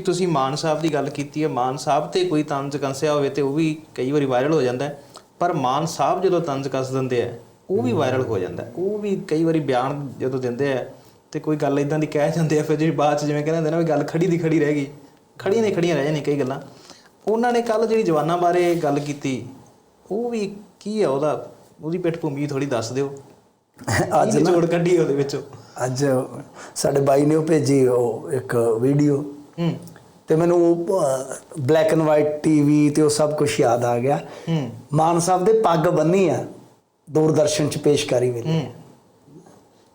ਤੁਸੀਂ ਮਾਨ ਸਾਹਿਬ ਦੀ ਗੱਲ ਕੀਤੀ ਹੈ ਮਾਨ ਸਾਹਿਬ ਤੇ ਕੋਈ ਤੰਜ ਕੱਸਿਆ ਹੋਵੇ ਤੇ ਉਹ ਵੀ ਕਈ ਵਾਰੀ ਵਾਇਰਲ ਹੋ ਜਾਂਦਾ ਪਰ ਮਾਨ ਸਾਹਿਬ ਜਦੋਂ ਤੰਜ ਕੱਸ ਦਿੰਦੇ ਆ ਉਹ ਵੀ ਵਾਇਰਲ ਹੋ ਜਾਂਦਾ। ਉਹ ਵੀ ਕਈ ਵਾਰੀ ਬਿਆਨ ਜਦੋਂ ਦਿੰਦੇ ਆ ਤੇ ਕੋਈ ਗੱਲ ਇਦਾਂ ਦੀ ਕਹਿ ਜਾਂਦੇ ਆ ਫਿਰ ਜਿਹੜੀ ਬਾਅਦ ਚ ਜਿਵੇਂ ਕਹਿੰਦੇ ਹੁੰਦੇ ਨਾ ਵੀ ਗੱਲ ਖੜੀ ਦੀ ਖੜੀ ਰਹਿ ਗਈ ਖੜੀਆਂ ਦੀ ਖੜੀਆਂ ਰਹਿ ਜਾਂਦੀਆਂ ਕਈ ਗੱਲਾਂ। ਉਹਨਾਂ ਨੇ ਕੱਲ ਜਿਹੜੀ ਜਵਾਨਾਂ ਬਾਰੇ ਗੱਲ ਕੀਤੀ ਉਹ ਵੀ ਕੀ ਹੈ ਉਹਦਾ ਉਹਦੀ ਪਿੱਠ ਭੂਮੀ ਥੋੜੀ ਦੱਸ ਦਿਓ। ਅੱਜ ਨਾ ਨਿਚੋੜ ਕੱਢੀ ਉਹਦੇ ਵਿੱਚੋਂ? ਅੱਜ ਸਾਡੇ ਬਾਈ ਨੇ ਉਹ ਭੇਜੀ ਉਹ ਇੱਕ ਵੀਡੀਓ ਹੂੰ। ਤੇ ਮੈਨੂੰ ਬਲੈਕ ਐਂਡ ਵਾਈਟ ਟੀਵੀ ਤੇ ਉਹ ਸਭ ਕੁਝ ਯਾਦ ਆ ਗਿਆ। ਹੂੰ। ਮਾਨ ਸਾਹਿਬ ਦੇ ਪੱਗ ਬੰਨੀ ਆ ਦੂਰਦਰਸ਼ਨ ਚ ਪੇਸ਼ਕਾਰੀ ਹੂੰ।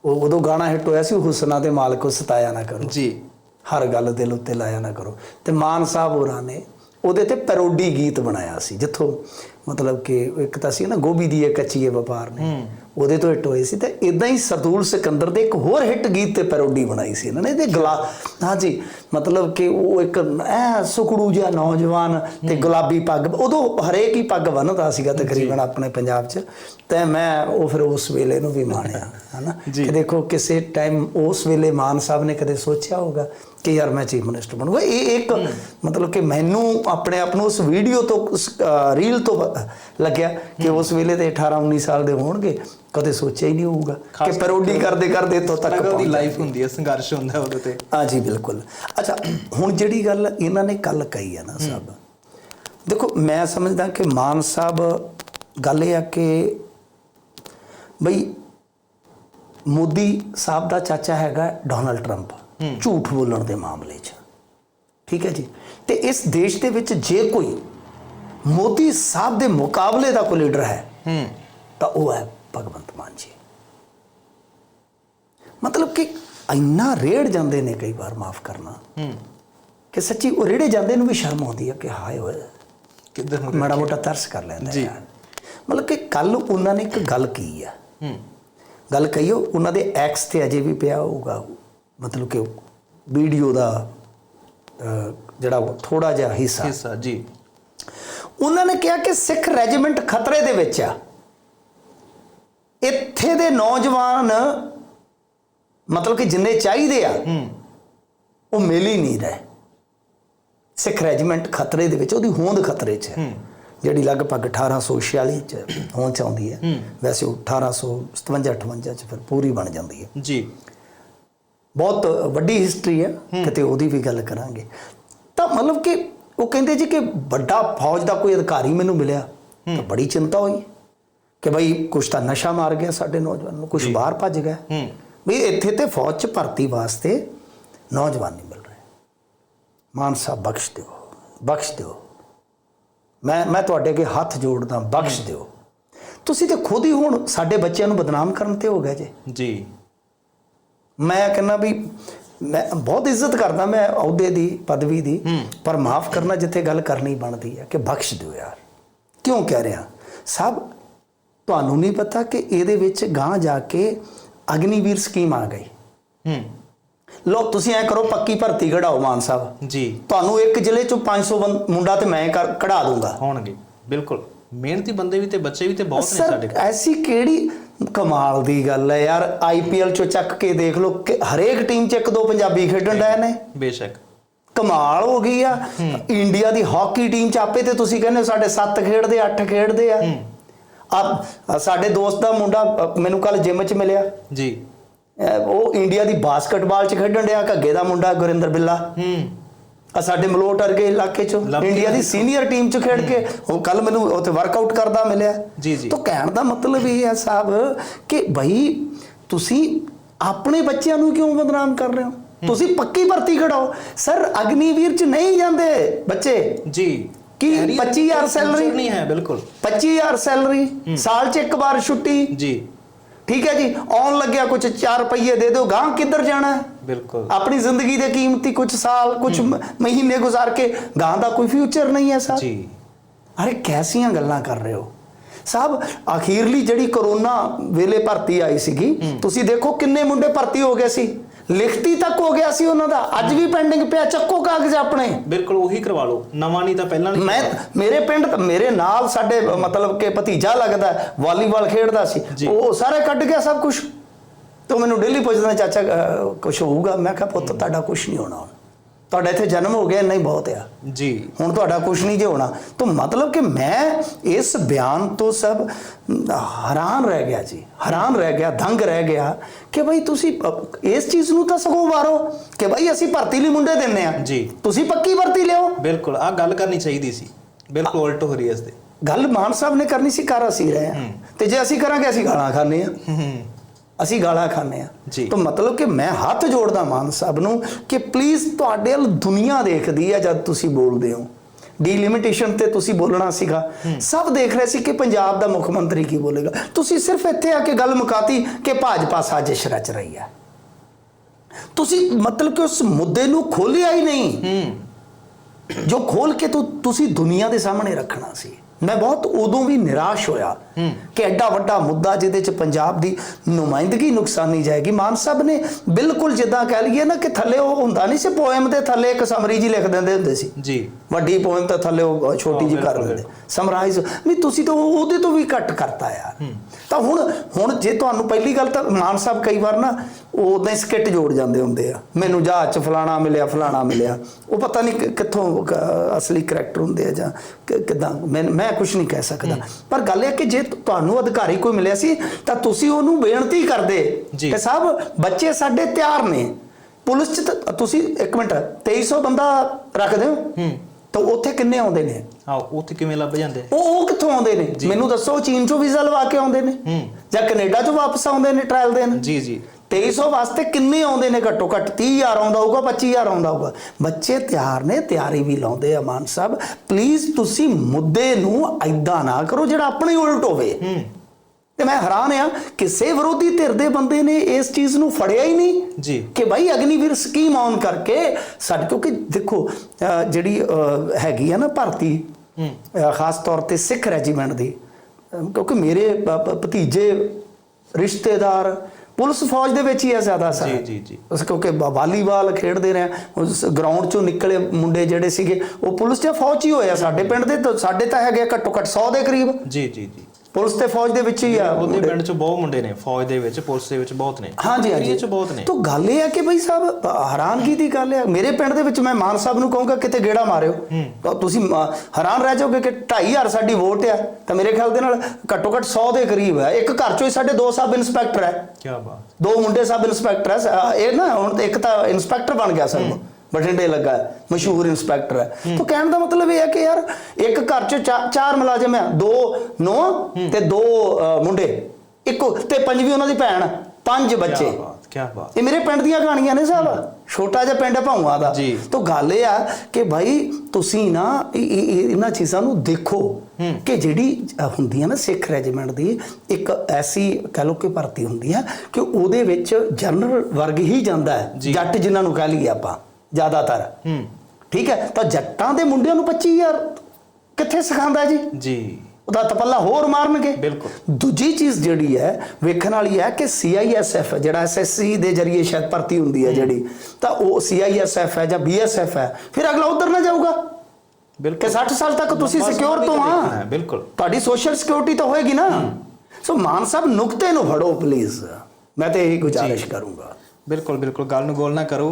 ਉਹ ਉਦੋਂ ਗਾਣਾ ਹਿੱਟ ਹੋਇਆ ਸੀ ਹੁਸਨਾ ਦੇ ਮਾਲਕੋ ਸਤਾਇਆ ਨਾ ਕਰੋ। ਜੀ। ਹਰ ਗੱਲ ਦਿਲ ਉੱਤੇ ਲਾਇਆ ਨਾ ਕਰੋ। ਤੇ ਮਾਨ ਸਾਹਿਬ ਹੋਰਾਂ ਨੇ ਉਹਦੇ ਤੇ ਪੈਰੋਡੀ ਗੀਤ ਬਣਾਇਆ ਸੀ ਜਿੱਥੋਂ ਮਤਲਬ ਕਿ ਇੱਕ ਤਾਂ ਸੀ ਨਾ ਗੋਭੀ ਦੀ ਇਹ ਕੱਚੀ ਹੈ ਵਪਾਰ ਨੇ ਉਹਦੇ ਤੋਂ ਹਿੱਟ ਹੋਏ ਸੀ ਤੇ ਇਦਾਂ ਹੀ ਸਰਦੂਲ ਸਿਕੰਦਰ ਦੇ ਇੱਕ ਹੋਰ ਹਿੱਟ ਗੀਤ ਤੇ ਪੈਰੋਡੀ ਬਣਾਈ ਸੀ ਇਹਨਾਂ ਨੇ ਤੇ ਗਲਾ ਹਾਂਜੀ ਮਤਲਬ ਕਿ ਉਹ ਇੱਕ ਐ ਸੁਕੜੂ ਜਿਹਾ ਨੌਜਵਾਨ ਤੇ ਗੁਲਾਬੀ ਪੱਗ ਉਦੋਂ ਹਰੇਕ ਹੀ ਪੱਗ ਬੰਨਦਾ ਸੀਗਾ ਤਕਰੀਬਨ ਆਪਣੇ ਪੰਜਾਬ 'ਚ ਤੇ ਮੈਂ ਉਹ ਫਿਰ ਉਸ ਵੇਲੇ ਨੂੰ ਵੀ ਮਾਣਿਆ ਹਨਾ। ਕਿ ਦੇਖੋ ਕਿਸੇ ਟਾਈਮ ਉਸ ਵੇਲੇ ਮਾਨ ਸਾਹਿਬ ਨੇ ਕਦੇ ਸੋਚਿਆ ਹੋਗਾ ਕਿ ਯਾਰ ਮੈਂ ਚੀਫ ਮਿਨਿਸਟਰ ਬਣੂਗਾ ਇਹ ਇੱਕ ਮਤਲਬ ਕਿ ਮੈਨੂੰ ਆਪਣੇ ਆਪ ਨੂੰ ਉਸ ਵੀਡੀਓ ਤੋਂ ਰੀਲ ਤੋਂ ਲੱਗਿਆ ਕਿ ਉਸ ਵੇਲੇ ਤੇ 18 19 ਸਾਲ ਦੇ ਹੋਣਗੇ ਕਦੇ ਸੋਚਿਆ ਹੀ ਨਹੀਂ ਹੋਊਗਾ ਕਿ ਪੈਰੋਡੀ ਕਰਦੇ ਕਰਦੇ ਇੱਥੋਂ ਤੱਕ ਪਹੁੰਚ ਲਾਈਫ ਹੁੰਦੀ ਹੈ ਸੰਘਰਸ਼ ਹੁੰਦਾ ਉਹਦੇ ਤੇ। ਹਾਂ ਜੀ ਬਿਲਕੁਲ। ਅੱਛਾ ਹੁਣ ਜਿਹੜੀ ਗੱਲ ਇਹਨਾਂ ਨੇ ਕੱਲ ਕਹੀ ਹੈ ਨਾ ਸਭ ਦੇਖੋ ਮੈਂ ਸਮਝਦਾ ਕਿ ਮਾਨ ਸਾਹਿਬ ਗੱਲ ਇਹ ਆ ਕਿ ਬਈ ਮੋਦੀ ਸਾਹਿਬ ਦਾ ਚਾਚਾ ਹੈਗਾ ਡੋਨਲਡ ਟਰੰਪ ਝੂਠ ਬੋਲਣ ਦੇ ਮਾਮਲੇ 'ਚ। ਠੀਕ ਹੈ ਜੀ? ਤੇ ਇਸ ਦੇਸ਼ ਦੇ ਵਿੱਚ ਜੇ ਕੋਈ ਮੋਦੀ ਸਾਹਿਬ ਦੇ ਮੁਕਾਬਲੇ ਦਾ ਕੋਈ ਲੀਡਰ ਹੈ ਹੂੰ। ਤਾਂ ਉਹ ਹੈ ਭਗਵੰਤ ਮਾਨ ਜੀ। ਮਤਲਬ ਕਿ ਇੰਨਾ ਰੇੜ ਜਾਂਦੇ ਨੇ ਕਈ ਵਾਰ ਮਾਫ ਕਰਨਾ। ਹੂੰ। ਕਿ ਸੱਚੀ ਉਹ ਰੇੜੇ ਜਾਂਦੇ ਨੂੰ ਵੀ ਸ਼ਰਮ ਆਉਂਦੀ ਹੈ ਕਿ ਹਾਏ ਹੋਏ ਕਿੱਧਰ ਨੂੰ ਮਾੜਾ ਮੋਟਾ ਤਰਸ ਕਰ ਲੈਂਦਾ ਜੀ। ਮਤਲਬ ਕਿ ਕੱਲ ਉਹਨਾਂ ਨੇ ਇੱਕ ਗੱਲ ਕਹੀ ਆ। ਹੂੰ। ਗੱਲ ਕਹੀ ਉਹ ਉਹਨਾਂ ਦੇ ਐਕਸ ਤੇ ਅਜੇ ਵੀ ਪਿਆ ਹੋਊਗਾ। ਮਤਲਬ ਕਿ ਵੀਡੀਓ ਦਾ ਜਿਹੜਾ ਥੋੜਾ ਜਿਹਾ ਹਿੱਸਾ। ਹਿੱਸਾ ਜੀ। ਉਹਨਾਂ ਨੇ ਕਿਹਾ ਕਿ ਸਿੱਖ ਰੈਜੀਮੈਂਟ ਖਤਰੇ ਦੇ ਵਿੱਚ ਆ। ਇੱਥੇ ਦੇ ਨੌਜਵਾਨ ਮਤਲਬ ਕਿ ਜਿੰਨੇ ਚਾਹੀਦੇ ਆ ਉਹ ਮਿਲ ਹੀ ਨਹੀਂ ਰਹੇ। ਸਿੱਖ ਰੈਜੀਮੈਂਟ ਖਤਰੇ ਦੇ ਵਿੱਚ ਉਹਦੀ ਹੋਂਦ ਖਤਰੇ 'ਚ ਹੈ। ਜਿਹੜੀ ਲਗਭਗ 1846 ਚ ਹੋਂਦ ਚ ਆਉਂਦੀ ਹੈ। ਵੈਸੇ ਉਹ 1857 58 ਚ ਫਿਰ ਪੂਰੀ ਬਣ ਜਾਂਦੀ ਹੈ। ਜੀ। ਬਹੁਤ ਵੱਡੀ ਹਿਸਟਰੀ ਹੈ। ਕਿਤੇ ਉਹਦੀ ਵੀ ਗੱਲ ਕਰਾਂਗੇ। ਤਾਂ ਮਤਲਬ ਕਿ ਉਹ ਕਹਿੰਦੇ ਜੀ ਕਿ ਵੱਡਾ ਫੌਜ ਦਾ ਕੋਈ ਅਧਿਕਾਰੀ ਮੈਨੂੰ ਮਿਲਿਆ ਤਾਂ ਬੜੀ ਚਿੰਤਾ ਹੋਈ ਕਿ ਭਾਈ ਕੁਛ ਤਾਂ ਨਸ਼ਾ ਮਾਰ ਗਿਆ ਸਾਡੇ ਨੌਜਵਾਨ ਨੂੰ ਕੁਛ ਬਾਹਰ ਭੱਜ ਗਿਆ। ਵੀ ਇੱਥੇ ਤੇ ਫੌਜ ਚ ਭਰਤੀ ਵਾਸਤੇ ਨੌਜਵਾਨ ਨਹੀਂ ਮਿਲ ਰਹੇ। ਮਾਨ ਸਾਹਿਬ ਬਖਸ਼ ਦਿਓ ਬਖਸ਼ ਦਿਓ। ਮੈਂ ਮੈਂ ਤੁਹਾਡੇ ਅੱਗੇ ਹੱਥ ਜੋੜਦਾ ਬਖਸ਼ ਦਿਓ। ਤੁਸੀਂ ਤੇ ਖੁਦ ਹੀ ਹੁਣ ਸਾਡੇ ਬੱਚਿਆਂ ਨੂੰ ਬਦਨਾਮ ਕਰਨ ਤੇ ਹੋ ਗਏ ਜੇ। ਜੀ। ਮੈਂ ਕਹਿੰਦਾ ਵੀ ਮੈਂ ਬਹੁਤ ਇੱਜ਼ਤ ਕਰਦਾ ਮੈਂ ਅਹੁਦੇ ਦੀ ਪਦਵੀ ਦੀ ਪਰ ਮਾਫ ਕਰਨਾ ਜਿੱਥੇ ਗੱਲ ਕਰਨੀ ਬਣਦੀ ਹੈ ਕਿ ਬਖਸ਼ ਦਿਓ ਯਾਰ। ਕਿਉਂ ਕਹਿ ਰਿਹਾ? ਸਭ ਤੁਹਾਨੂੰ ਨਹੀਂ ਪਤਾ ਕਿ ਇਹਦੇ ਵਿੱਚ ਗਾਂ ਜਾ ਕੇ ਅਗਨੀਵੀਰ ਸਕੀਮ ਆ ਗਈ। ਹੂੰ। ਲੋ ਤੁਸੀਂ ਐ ਕਰੋ ਪੱਕੀ ਭਰਤੀ ਕਢਾਓ ਮਾਨ ਸਾਹਿਬ। ਜੀ। ਤੁਹਾਨੂੰ ਇੱਕ ਜ਼ਿਲ੍ਹੇ ਚੋਂ 500 ਬੰ- ਮੁੰਡਾ ਤੇ ਮੈਂ ਕਢਾ ਦੂੰਗਾ। ਹੋਣਗੇ। ਬਿਲਕੁਲ। ਮਿਹਨਤੀ ਬੰਦੇ ਵੀ ਤੇ ਬੱਚੇ ਵੀ ਤੇ ਬਹੁਤ ਨੇ ਸਾਡੇ ਕੋਲ। ਐਸੀ ਕਿਹੜੀ ਕਮਾਲ ਦੀ ਗੱਲ ਹੈ ਯਾਰ ਆਈਪੀਐਲ ਚੋਂ ਚੱਕ ਕੇ ਦੇਖ ਲਓ ਕਿ ਹਰੇਕ ਟੀਮ 'ਚ ਇੱਕ ਦੋ ਪੰਜਾਬੀ ਖੇਡਣ ਡਏ ਨੇ। ਬੇਸ਼ੱਕ। ਕਮਾਲ ਹੋ ਗਈ ਆ। ਇੰਡੀਆ ਦੀ ਹਾਕੀ ਟੀਮ 'ਚ ਆਪੇ ਤੇ ਤੁਸੀਂ ਕਹਿੰਦੇ ਹੋ ਸਾਡੇ 7 ਖੇਡਦੇ 8 ਖੇਡਦੇ ਆ। ਆ ਸਾਡੇ ਦੋਸਤ ਦਾ ਮੁੰਡਾ ਮੈਨੂੰ ਕੱਲ ਜਿਮ 'ਚ ਮਿਲਿਆ। ਜੀ। ਉਹ ਇੰਡੀਆ ਦੀ ਬਾਸਕਟਬਾਲ 'ਚ ਖੇਡਣ ਡਿਆ ਘੱਗੇ ਦਾ ਮੁੰਡਾ ਗੁਰਿੰਦਰ ਬਿੱਲਾ। ਹੂੰ। ਆ ਸਾਡੇ ਮਲੋਟ ਵਰਗੇ ਇਲਾਕੇ 'ਚ ਇੰਡੀਆ ਦੀ ਸੀਨੀਅਰ ਟੀਮ 'ਚ ਖੇਡ ਕੇ ਉਹ ਕੱਲ ਮੈਨੂੰ ਉੱਥੇ ਵਰਕਆਊਟ ਕਰਦਾ ਮਿਲਿਆ। ਜੀ, ਜੀ। ਤਾਂ ਕਹਿਣ ਦਾ ਮਤਲਬ ਇਹ ਹੈ ਸਾਹਿਬ ਕਿ ਭਾਈ ਤੁਸੀਂ ਆਪਣੇ ਬੱਚਿਆਂ ਨੂੰ ਕਿਉਂ ਬਦਨਾਮ ਕਰ ਰਹੇ ਹੋ? ਤੁਸੀਂ ਪੱਕੀ ਭਰਤੀ ਖੜਾਓ। ਸਰ ਅਗਨੀਵੀਰ 'ਚ ਨਹੀਂ ਜਾਂਦੇ ਬੱਚੇ। ਜੀ। ਕੀ Career 25,000 future salary? ਨਹੀਂ ਹੈ ਬਿਲਕੁਲ। 25000 ਸੈਲਰੀ ਸਾਲ 'ਚ ਇੱਕ ਵਾਰ ਛੁੱਟੀ। ਜੀ। ਠੀਕ ਹੈ ਜੀ ਆਉਣ ਲੱਗਿਆ ਕੁਝ 4 ਰੁਪਏ ਦੇ ਦਿਓ ਗਾਂ ਕਿੱਧਰ ਜਾਣਾ ਹੈ? ਬਿਲਕੁਲ। ਆਪਣੀ ਜ਼ਿੰਦਗੀ ਦੇ ਕੀਮਤੀ ਕੁਝ ਸਾਲ ਕੁਝ ਮਹੀਨੇ ਗੁਜ਼ਾਰ ਕੇ ਗਾਂ ਦਾ ਕੋਈ ਫਿਊਚਰ ਨਹੀਂ ਹੈ ਸਾਹਿਬ ਜੀ। ਅਰੇ ਕੈਸੀਆਂ ਗੱਲਾਂ ਕਰ ਰਹੇ ਹੋ। ਸਾਹਿਬ ਅਖੀਰਲੀ ਜਿਹੜੀ ਕਰੋਨਾ ਵੇਲੇ ਭਰਤੀ ਆਈ ਸੀਗੀ ਤੁਸੀਂ ਦੇਖੋ ਕਿੰਨੇ ਮੁੰਡੇ ਭਰਤੀ ਹੋ ਗਏ ਸੀ। ਲਿਖਤੀ ਤੱਕ ਹੋ ਗਿਆ ਸੀ ਉਹਨਾਂ ਦਾ। ਅੱਜ ਵੀ ਪੈਂਡਿੰਗ ਪਿਆ ਚੱਕੋ ਕਾਗਜ਼ ਆਪਣੇ। ਬਿਲਕੁਲ ਉਹੀ ਕਰਵਾ ਲਓ। ਨਵਾਂ ਨਹੀਂ ਤਾਂ ਪਹਿਲਾਂ ਨਹੀਂ ਮੈਂ ਮੇਰੇ ਪਿੰਡ ਤਾਂ- ਮੇਰੇ ਨਾਲ ਸਾਡੇ ਮਤਲਬ ਕਿ ਭਤੀਜਾ ਲੱਗਦਾ ਵਾਲੀਬਾਲ ਖੇਡਦਾ ਸੀ। ਉਹ ਸਾਰੇ ਕੱਢ ਗਿਆ ਸਭ ਕੁਝ ਤੂੰ ਮੈਨੂੰ ਡੇਲੀ ਪੁੱਛਦਾ ਚਾਚਾ ਕੁਝ ਹੋਊਗਾ? ਮੈਂ ਕਿਹਾ ਪੁੱਤ ਤੁਹਾਡਾ ਕੁਝ ਨਹੀਂ ਹੋਣਾ। ਹੁਣ ਤੁਹਾਡਾ ਇੱਥੇ ਜਨਮ ਹੋ ਗਿਆ ਇੰਨਾ ਹੀ ਬਹੁਤ ਆ। ਜੀ। ਹੁਣ ਤੁਹਾਡਾ ਕੁਝ ਨਹੀਂ ਜੇ ਹੋਣਾ। ਤਾਂ ਮਤਲਬ ਕਿ ਮੈਂ ਇਸ ਬਿਆਨ ਤੋਂ ਸਭ ਹੈਰਾਨ ਰਹਿ ਗਿਆ ਜੀ। ਹੈਰਾਨ ਰਹਿ ਗਿਆ ਦੰਗ ਰਹਿ ਗਿਆ ਕਿ ਭਾਈ ਤੁਸੀਂ ਇਸ ਚੀਜ਼ ਨੂੰ ਤਾਂ ਸਗੋਂ ਵਾਰੋ ਕਿ ਭਾਈ ਅਸੀਂ ਭਰਤੀ ਲਈ ਮੁੰਡੇ ਦਿੰਨੇ ਆ। ਜੀ। ਤੁਸੀਂ ਪੱਕੀ ਭਰਤੀ ਲਿਓ ਬਿਲਕੁਲ ਆ ਗੱਲ ਕਰਨੀ ਚਾਹੀਦੀ ਸੀ। ਬਿਲਕੁਲ ਉਲਟ ਹੋ ਰਹੀ ਹੈ ਇਸ ਦੇ ਗੱਲ ਮਾਨ ਸਾਹਿਬ ਨੇ ਕਰਨੀ ਸੀ ਕਰ ਅਸੀਂ ਰਹੇ ਆ ਤੇ ਜੇ ਅਸੀਂ ਕਰਾਂਗੇ ਅਸੀਂ ਗਾਲਾਂ ਖਾਣੇ ਆ ਅਸੀਂ ਗਾਲਾਂ ਖਾਣੇ ਆ। ਤਾਂ ਮਤਲਬ ਕਿ ਮੈਂ ਹੱਥ ਜੋੜਦਾ ਮਾਨ ਸਾਹਿਬ ਨੂੰ ਕਿ ਪਲੀਜ਼ ਤੁਹਾਡੇ ਵੱਲ ਦੁਨੀਆ ਦੇਖਦੀ ਆ ਜਦ ਤੁਸੀਂ ਬੋਲਦੇ ਹੋ। ਡੀਲਿਮਿਟੇਸ਼ਨ ਤੇ ਤੁਸੀਂ ਬੋਲਣਾ ਸੀਗਾ। ਸਭ ਦੇਖ ਰਹੇ ਸੀ ਕਿ ਪੰਜਾਬ ਦਾ ਮੁੱਖ ਮੰਤਰੀ ਕੀ ਬੋਲੇਗਾ। ਤੁਸੀਂ ਸਿਰਫ ਇੱਥੇ ਆ ਕੇ ਗੱਲ ਮੁਕਾਤੀ ਕਿ ਭਾਜਪਾ ਸਾਜ਼ਿਸ਼ ਰਚ ਰਹੀ ਹੈ। ਤੁਸੀਂ ਮਤਲਬ ਕਿ ਉਸ ਮੁੱਦੇ ਨੂੰ ਖੋਲਿਆ ਹੀ ਨਹੀਂ। ਜੋ ਖੋਲ ਕੇ ਤੁ- ਤੁਸੀਂ ਦੁਨੀਆ ਦੇ ਸਾਹਮਣੇ ਰੱਖਣਾ ਸੀ। ਮੈਂ ਬਹੁਤ ਉਦੋਂ ਵੀ ਨਿਰਾਸ਼ ਹੋਇਆ ਕਿ ਐਡਾ ਵੱਡਾ ਮੁੱਦਾ ਜਿਹਦੇ ਚ ਪੰਜਾਬ ਦੀ ਨੁਮਾਇੰਦਗੀ ਨੁਕਸਾਨੀ ਜਾਏਗੀ। ਮਾਨ ਸਾਹਿਬ ਨੇ ਬਿਲਕੁਲ ਜਿੱਦਾਂ ਕਹਿ ਲਈਏ ਨਾ ਕਿ ਥੱਲੇ ਉਹ ਹੁੰਦਾ ਨਹੀਂ ਸੀ ਪੋਇਮ ਦੇ ਥੱਲੇ ਇੱਕ ਸਮਰੀ ਜੀ ਲਿਖ ਦਿੰਦੇ ਹੁੰਦੇ ਸੀ। ਜੀ। ਵੱਡੀ ਪੋਇਮ ਤਾਂ ਥੱਲੇ ਉਹ ਛੋਟੀ ਜੀ ਕਰ ਦਿੰਦੇ। ਸਮਰਾਈਜ਼ ਨਹੀਂ ਤੁਸੀਂ ਤਾਂ ਉਹ- ਉਹਦੇ ਤੋਂ ਵੀ ਘੱਟ ਕਰਤਾ ਯਾਰ। ਤਾਂ ਹੁਣ ਹੁਣ ਜੇ ਤੁਹਾਨੂੰ ਪਹਿਲੀ ਗੱਲ ਤਾਂ ਮਾਨ ਸਾਹਿਬ ਕਈ ਵਾਰ ਨਾ ਉਹ ਉਦਾਂ ਹੀ ਸਕਿੱਟ ਜੋੜ ਜਾਂਦੇ ਹੁੰਦੇ ਆ। ਮੈਨੂੰ ਜਹਾਜ਼ 'ਚ ਫਲਾਣਾ ਮਿਲਿਆ ਫਲਾਣਾ ਮਿਲਿਆ। ਉਹ ਪਤਾ ਨਹੀਂ ਕਿੱਥੋਂ ਅਸਲੀ ਕਰੈਕਟਰ ਹੁੰਦੇ ਆ ਜਾਂ ਕਿੱਦਾਂ। ਮੈਂ ਮੈਂ ਕੁਝ ਨਹੀਂ ਕਹਿ ਸਕਦਾ। ਪਰ ਗੱਲ ਇਹ ਕਿ ਜੇ ਤੁਹਾਨੂੰ ਅਧਿਕਾਰੀ ਕੋਈ ਮਿਲਿਆ ਸੀ ਤਾਂ ਤੁਸੀਂ ਉਹਨੂੰ ਬੇਨਤੀ ਕਰਦੇ। ਕਿ ਸਾਹਿਬ ਬੱਚੇ ਸਾਡੇ ਤਿਆਰ ਨੇ। ਪੁਲਿਸ 'ਚ ਤੁਸੀਂ ਇੱਕ ਮਿੰਟ 2300 ਬੰਦਾ ਰੱਖਦੇ ਹੋ ਹੂੰ। ਤਾਂ ਉੱਥੇ ਕਿੰਨੇ ਆਉਂਦੇ ਨੇ? ਆ ਉੱਥੇ ਕਿਵੇਂ ਲੱਭ ਜਾਂਦੇ? ਉਹ ਉਹ ਕਿੱਥੋਂ ਆਉਂਦੇ ਨੇ? ਮੈਨੂੰ ਦੱਸੋ ਚੀਨ ਚੋਂ ਵੀਜ਼ਾ ਲਵਾ ਕੇ ਆਉਂਦੇ ਨੇ? ਹੂੰ। ਜਾਂ ਕੈਨੇਡਾ ਚੋਂ ਵਾਪਸ ਆਉਂਦੇ ਨੇ ਟ੍ਰਾਇਲ ਦੇਣ? ਜੀ ਜੀ। 2300 ਵਾਸਤੇ ਕਿੰਨੇ ਆਉਂਦੇ ਨੇ ਘੱਟੋ ਘੱਟ? 30000 ਆਉਂਦਾ ਹੋਊਗਾ 25000 ਆਉਂਦਾ ਹੋਊਗਾ। ਬੱਚੇ ਤਿਆਰ ਨੇ ਤਿਆਰੀ ਵੀ ਲਾਉਂਦੇ ਆ ਮਾਨ ਸਾਹਿਬ। ਪਲੀਜ਼ ਤੁਸੀਂ ਮੁੱਦੇ ਨੂੰ ਐਦਾਂ ਨਾ ਕਰੋ ਜਿਹੜਾ ਆਪਣੇ ਉਲਟ ਹੋਵੇ। ਹੂੰ। ਤੇ ਮੈਂ ਹੈਰਾਨ ਆ ਕਿਸੇ ਵਿਰੋਧੀ ਧਿਰ ਦੇ ਬੰਦੇ ਨੇ ਇਸ ਚੀਜ਼ ਨੂੰ ਫੜਿਆ ਹੀ ਨਹੀਂ ਜੀ। ਕਿ ਭਾਈ ਅਗਨੀਵੀਰ ਸਕੀਮ ਆਨ ਕਰਕੇ ਸਾਡੇ ਕਿਉਂਕਿ ਦੇਖੋ ਜਿਹੜੀ ਹੈਗੀ ਆ ਨਾ ਭਰਤੀ ਖਾਸ ਤੌਰ ਤੇ ਸਿੱਖ ਰੈਜੀਮੈਂਟ ਦੀ ਕਿਉਂਕਿ ਮੇਰੇ ਭਤੀਜੇ ਰਿਸ਼ਤੇਦਾਰ ਪੁਲਿਸ ਫੌਜ ਦੇ ਵਿੱਚ ਹੀ ਆ ਜ਼ਿਆਦਾ ਸਰ ਜੀ ਜੀ ਜੀ। ਉਸ ਕਿਉਂਕਿ ਵਾਲੀਬਾਲ ਖੇਡਦੇ ਰਹੇ ਉਸ ਗਰਾਊਂਡ ਚੋਂ ਨਿਕਲੇ ਮੁੰਡੇ ਜਿਹੜੇ ਸੀਗੇ ਉਹ ਪੁਲਿਸ ਜਾਂ ਫੌਜ ਹੀ ਹੋਇਆ ਸਾਡੇ ਪਿੰਡ ਦੇ ਸਾਡੇ ਤਾਂ ਹੈਗੇ ਘੱਟੋ ਘੱਟ 100 ਦੇ ਕਰੀਬ। ਜੀ ਜੀ ਜੀ। ਪੁਲਿਸ ਤੇ ਫੌਜ ਦੇ ਵਿੱਚ ਹੀ ਆ। ਉਹਦੇ। ਪਿੰਡ ਚ ਬਹੁਤ ਮੁੰਡੇ ਨੇ ਫੌਜ ਦੇ ਵਿੱਚ ਪੁਲਿਸ ਦੇ ਵਿੱਚ ਬਹੁਤ ਨੇ। ਹਾਂਜੀ ਹਾਂਜੀ। ਏਰੀਏ ਚ ਬਹੁਤ ਨੇ। ਤਾਂ ਗੱਲ ਇਹ ਆ ਕਿ ਬਈ ਸਾਹਿਬ ਹੈਰਾਨਗੀ ਦੀ ਗੱਲ ਹੈ ਮੇਰੇ ਪਿੰਡ ਦੇ ਵਿੱਚ ਮੈਂ ਮਾਨ ਸਾਹਿਬ ਨੂੰ ਕਹੂੰਗਾ ਕਿਤੇ ਗੇੜਾ ਮਾਰਿਓ। ਤਾਂ ਤੁਸੀਂ ਹੈਰਾਨ ਰਹਿ ਜਾਓਗੇ ਕਿ 2500 ਸਾਡੀ ਵੋਟ ਆ। ਤਾਂ ਮੇਰੇ ਖਿਆਲ ਦੇ ਨਾਲ ਘੱਟੋ ਘੱਟ 100 ਦੇ ਕਰੀਬ ਹੈ ਇੱਕ ਘਰ ਚੋਂ ਹੀ ਸਾਡੇ ਦੋ ਸਬ ਇੰਸਪੈਕਟਰ ਹੈ ਕੀ ਬਾਤ। ਦੋ ਮੁੰਡੇ ਸਬ ਇੰਸਪੈਕਟਰ ਹੈ ਇਹ ਨਾ ਹੁਣ ਇੱਕ ਤਾਂ ਇੰਸਪੈਕਟਰ ਬਣ ਗਿਆ ਸਰ ਬਠਿੰਡੇ ਲੱਗਾ ਹੈ, ਮਸ਼ਹੂਰ ਇੰਸਪੈਕਟਰ ਹੈ। ਤਾਂ ਕਹਿਣ ਦਾ ਮਤਲਬ ਇਹ ਹੈ ਕਿ ਯਾਰ ਇੱਕ ਘਰ 'ਚ ਚਾਰ ਮੁਲਾਜ਼ਮ ਆ ਦੋ ਨੋ ਤੇ ਦੋ ਮੁੰਡੇ। ਇੱਕੋ ਤੇ ਪੰਜਵੀਂ ਉਹਨਾਂ ਦੀ ਭੈਣ ਪੰਜ ਬੱਚੇ। ਕੀ ਬਾਤ। ਇਹ ਮੇਰੇ ਪਿੰਡ ਦੀਆਂ ਕਹਾਣੀਆਂ ਨੇ ਸਾਹਿਬ ਛੋਟਾ ਜਿਹਾ ਪਿੰਡ ਹੈ ਭਾਊਆਂ ਦਾ। ਤਾਂ ਗੱਲ ਇਹ ਆ ਕਿ ਭਾਈ ਤੁਸੀਂ ਨਾ ਇਹ- ਇਹ- ਇਹ- ਇਹਨਾਂ ਚੀਜ਼ਾਂ ਨੂੰ ਦੇਖੋ ਕਿ ਜਿਹੜੀ ਹੁੰਦੀ ਹੈ ਨਾ ਸਿੱਖ ਰੈਜੀਮੈਂਟ ਦੀ ਇੱਕ ਐਸੀ ਕਹ ਲੋ ਕਿ ਭਰਤੀ ਹੁੰਦੀ ਹੈ ਕਿ ਉਹਦੇ ਵਿੱਚ ਜਨਰਲ ਵਰਗ ਹੀ ਜਾਂਦਾ ਹੈ। ਜੱਟ ਜਿਨ੍ਹਾਂ ਨੂੰ ਕਹ ਲਈਏ ਆਪਾਂ। ਜ਼ਿਆਦਾਤਰ। ਹੂੰ। ਠੀਕ ਹੈ? ਤਾਂ ਜੱਟਾਂ ਦੇ ਮੁੰਡਿਆਂ ਨੂੰ 25000 ਕਿੱਥੇ ਸਿਖਾਉਂਦਾ ਜੀ? ਜੀ। ਉਹਦਾ ਤਪੱਲਾ ਹੋਰ ਮਾਰਨਗੇ। ਬਿਲਕੁਲ। ਦੂਜੀ ਚੀਜ਼ ਜਿਹੜੀ ਹੈ ਵੇਖਣ ਵਾਲੀ ਹੈ ਕਿ ਸੀਆਈਐਸਐਫ ਜਿਹੜਾ ਐਸਐਸਸੀ ਦੇ ਜਰੀਏ ਸ਼ਾਇਦ ਭਰਤੀ ਹੁੰਦੀ ਹੈ ਜਿਹੜੀ ਤਾਂ ਉਹ ਸੀਆਈਐਸਐਫ ਹੈ ਜਾਂ ਬੀਐਸਐਫ ਹੈ? ਫਿਰ ਅਗਲਾ ਉਧਰ ਨਾ ਜਾਊਗਾ। ਬਿਲਕੁਲ। 60 ਸਾਲ ਤੱਕ ਤੁਸੀਂ ਸਿਕਿਉਰ ਤੋਂ ਆ। ਬਿਲਕੁਲ। ਤੁਹਾਡੀ ਸੋਸ਼ਲ ਸਿਕਿਉਰਿਟੀ ਤਾਂ ਹੋਏਗੀ ਨਾ। ਸੋ ਮਾਨ ਸਾਹਿਬ ਨੁਕਤੇ ਨੂੰ ਫੜੋ ਪਲੀਜ਼ ਮੈਂ ਤੇ ਇਹੀ ਗੁਜ਼ਾਰਿਸ਼ ਕਰੂੰਗਾ। ਬਿਲਕੁਲ ਬਿਲਕੁਲ ਗੱਲ ਨੂੰ ਗੋਲ ਨਾ ਕਰੋ।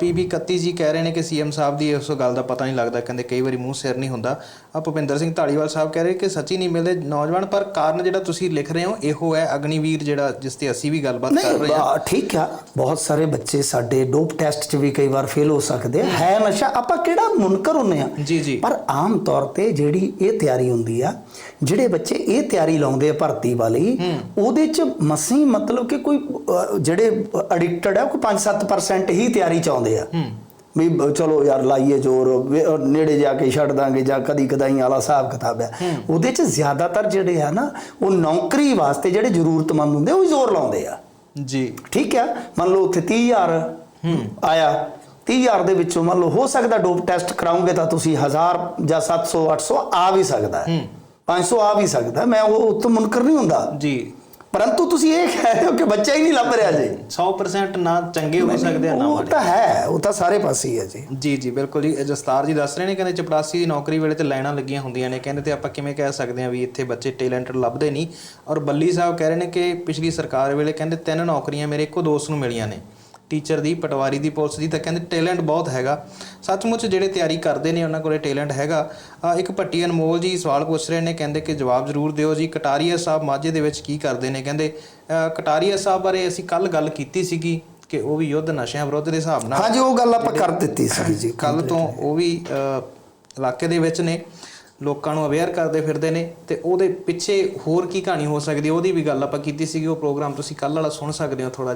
ਪੀਬੀ 31 ਜੀ ਕਹਿ ਰਹੇ ਨੇ ਕਿ ਸੀਐਮ ਸਾਹਿਬ ਦੀ ਉਸ ਗੱਲ ਦਾ ਪਤਾ ਨਹੀਂ ਲੱਗਦਾ ਕਹਿੰਦੇ ਕਈ ਵਾਰੀ ਮੂੰਹ ਸਿਰ ਨਹੀਂ ਹੁੰਦਾ। ਆ ਭੁਪਿੰਦਰ ਸਿੰਘ ਢਾਲੀਵਾਲ ਸਾਹਿਬ ਕਹਿ ਰਹੇ ਕਿ ਸੱਚੀ ਨਹੀਂ ਮਿਲਦੇ ਨੌਜਵਾਨ ਪਰ ਕਾਰਨ ਜਿਹੜਾ ਤੁਸੀਂ ਲਿਖ ਰਹੇ ਹੋ ਇਹੋ ਹੈ ਅਗਨੀਵੀਰ ਜਿਹੜਾ ਜਿਸ ਤੇ ਅਸੀਂ ਵੀ ਗੱਲਬਾਤ ਕਰ ਰਹੇ ਹਾਂ। ਠੀਕ ਆ। ਬਹੁਤ ਸਾਰੇ ਬੱਚੇ ਸਾਡੇ ਡੋਪ ਟੈਸਟ 'ਚ ਵੀ ਕਈ ਵਾਰ ਫੇਲ ਹੋ ਸਕਦੇ ਆ। ਹੈ ਨਸ਼ਾ ਆਪਾਂ ਕਿਹੜਾ ਮੁਨਕਰ ਹੁੰਨੇ ਆ? ਜੀ, ਜੀ। ਪਰ ਆਮ ਤੌਰ ਤੇ ਜਿਹੜੀ ਇਹ ਤਿਆਰੀ ਹੁੰਦੀ ਆ ਜਿਹੜੇ ਬੱਚੇ ਇਹ ਤਿਆਰੀ ਲਾਉਂਦੇ ਆ ਭਰਤੀ ਵਾਲੀ ਉਹਦੇ 'ਚ ਮਸੀਂ ਮਤਲਬ ਕਿ ਕੋਈ ਜਿਹੜੇ ਐਡਿਕਟਡ ਆ ਕੋਈ 5-7% ਹੀ ਤਿਆਰੀ ਚ ਆਉਂਦੇ ਆ। ਵੀ ਚਲੋ ਯਾਰ ਲਾਈਏ ਜ਼ੋਰ ਨੇੜੇ ਜਾ ਕੇ ਛੱਡ ਦਾਂਗੇ ਜਾਂ ਕਦੀ ਕਦਾਈ ਵਾਲਾ ਹਿਸਾਬ ਕਿਤਾਬ ਹੈ। ਉਹਦੇ 'ਚ ਜ਼ਿਆਦਾਤਰ ਜਿਹੜੇ ਆ ਨਾ ਉਹ ਨੌਕਰੀ ਵਾਸਤੇ ਜਿਹੜੇ ਜ਼ਰੂਰਤਮੰਦ ਹੁੰਦੇ ਉਹ ਜ਼ੋਰ ਲਾਉਂਦੇ ਆ। ਜੀ। ਠੀਕ ਹੈ ਮੰਨ ਲਓ ਉੱਥੇ 30000 ਆਇਆ। 30000 ਦੇ ਵਿੱਚੋਂ ਮੰਨ ਲਓ ਹੋ ਸਕਦਾ ਡੋਪ ਟੈਸਟ ਕਰਾਉਂਗੇ ਤਾਂ ਤੁਸੀਂ 1000 ਜਾਂ 700 800 ਆ ਵੀ ਸਕਦਾ। ਹੈ। 500 ਆ ਵੀ ਸਕਦਾ। ਮੈਂ ਉਹ ਉਤੋਂ ਮੁਨਕਰ ਨਹੀਂ ਹੁੰਦਾ। ਜੀ। ਪਰੰਤੂ ਤੁਸੀਂ ਇਹ ਕਹਿ ਰਹੇ ਹੋ ਕਿ ਬੱਚਾ ਹੀ ਨਹੀਂ ਲੱਭ ਰਿਹਾ ਜੀ। 100% ਨਾ ਚੰਗੇ ਹੋ ਸਕਦੇ ਆ ਨਾ ਉਹ ਤਾਂ ਹੈ ਉਹ ਤਾਂ ਸਾਰੇ ਪਾਸੇ ਹੀ ਹੈ ਜੀ। ਜੀ ਜੀ ਬਿਲਕੁਲ ਜੀ। ਜਸਤਾਰ ਜੀ ਦੱਸ ਰਹੇ ਨੇ ਕਹਿੰਦੇ ਚਪੜਾਸੀ ਦੀ ਨੌਕਰੀ ਵੇਲੇ ਤੇ ਲਾਈਨਾਂ ਲੱਗੀਆਂ ਹੁੰਦੀਆਂ ਨੇ। ਕਹਿੰਦੇ ਤੇ ਆਪਾਂ ਕਿਵੇਂ ਕਹਿ ਸਕਦੇ ਹਾਂ ਵੀ ਇੱਥੇ ਬੱਚੇ ਟੈਲੈਂਟਡ ਲੱਭਦੇ ਨਹੀਂ। ਔਰ ਬੱਲੀ ਸਾਹਿਬ ਕਹਿ ਰਹੇ ਨੇ ਕਿ ਪਿਛਲੀ ਸਰਕਾਰ ਵੇਲੇ ਕਹਿੰਦੇ ਤਿੰਨ ਨੌਕਰੀਆਂ ਮੇਰੇ ਇੱਕੋ ਦੋਸਤ ਨੂੰ ਮਿਲੀਆਂ ਨੇ। ਟੀਚਰ ਦੀ ਪਟਵਾਰੀ ਦੀ ਪੁਲਿਸ ਦੀ ਤਾਂ ਕਹਿੰਦੇ ਟੈਲੈਂਟ ਬਹੁਤ ਹੈਗਾ। ਸੱਚਮੁੱਚ ਜਿਹੜੇ ਤਿਆਰੀ ਕਰਦੇ ਨੇ ਉਹਨਾਂ ਕੋਲੇ ਟੈਲੈਂਟ ਹੈਗਾ। ਇੱਕ ਭੱਟੀ ਅਨਮੋਲ ਜੀ ਸਵਾਲ ਪੁੱਛ ਰਹੇ ਨੇ ਕਹਿੰਦੇ ਕਿ ਜਵਾਬ ਜ਼ਰੂਰ ਦਿਓ ਜੀ। ਕਟਾਰੀਆ ਸਾਹਿਬ ਮਾਝੇ ਦੇ ਵਿੱਚ ਕੀ ਕਰਦੇ ਨੇ? ਕਹਿੰਦੇ ਕਟਾਰੀਆ ਸਾਹਿਬ ਬਾਰੇ ਅਸੀਂ ਕੱਲ ਗੱਲ ਕੀਤੀ ਸੀਗੀ ਕਿ ਉਹ ਵੀ ਯੁੱਧ ਨਸ਼ਿਆਂ ਵਿਰੁੱਧ ਦੇ ਹਿਸਾਬ ਨਾਲ ਹਾਂਜੀ ਉਹ ਗੱਲ ਆਪਾਂ ਕਰ ਦਿੱਤੀ ਸੀ ਜੀ। ਕੱਲ ਤੋਂ ਉਹ ਵੀ ਇਲਾਕੇ ਦੇ ਵਿੱਚ ਨੇ। ਲੋਕਾਂ ਨੂੰ ਅਵੇਅਰ ਕਰਦੇ ਫਿਰਦੇ ਨੇ ਤੇ ਉਹਦੇ ਪਿੱਛੇ ਹੋਰ ਕੀ ਕਹਾਣੀ ਹੋ ਸਕਦੀ ਉਹਦੀ ਵੀ ਗੱਲ ਆਪਾਂ ਕੀਤੀ ਸੀਗੀ ਉਹ ਪ੍ਰੋਗਰਾਮ ਤੁਸੀਂ ਕੱਲ ਵਾਲਾ ਸੁਣ ਸਕਦੇ ਹੋ ਥੋੜਾ